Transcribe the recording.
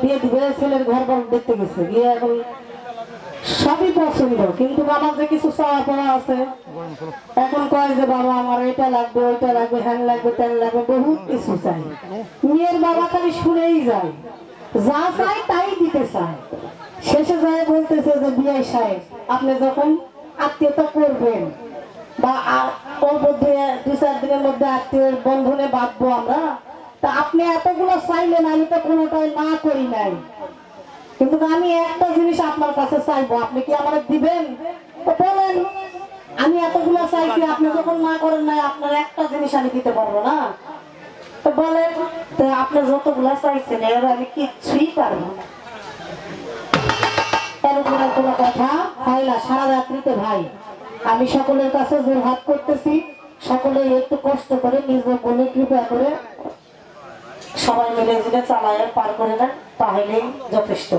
বিয়ে দিবে, ছেলের ঘর দেখতে গেছে। গিয়ে এখন সবই পছন্দ, কিন্তু যে কিছু চাওয়া পাওয়া আছে, এখন কয় যে, বাবা, আমার এটা লাগবে, ওইটা লাগবে, হ্যান লাগবে লাগবে, বহুত কিছু চাই। মেয়ের বাবা খালি শুনেই যায়। যা চাই তাই দিতে চায়। শেষে যায় বলতেছে যে বিয়ে সাহেব, আপনি যখন আত্মীয়তা করবেন বা দু চার দিনের মধ্যে আত্মীয় বন্ধনে বাঁধবো আমরা তা আপনি এতগুলো চাইলেন, আমি তো কোনোটাই না করি নাই। কিন্তু আমি একটা জিনিস আপনার কাছে চাইব, আপনি কি আমার দিবেন? বলেন, আমি এতগুলো চাইছি, আপনি যখন না করেন নাই, আপনার একটা জিনিস আমি দিতে পারব না। তো বলেন আপনি যতগুলো চাইছেন, এর আমি কিচ্ছুই পারব না। আমি সকলের কাছে জোর হাত করতেছি। সকলে একটু কষ্ট করে নিজে বলে কৃপা করে সবাই মিলে যদি চালায় পার করে নেন তাহলেই যথেষ্ট।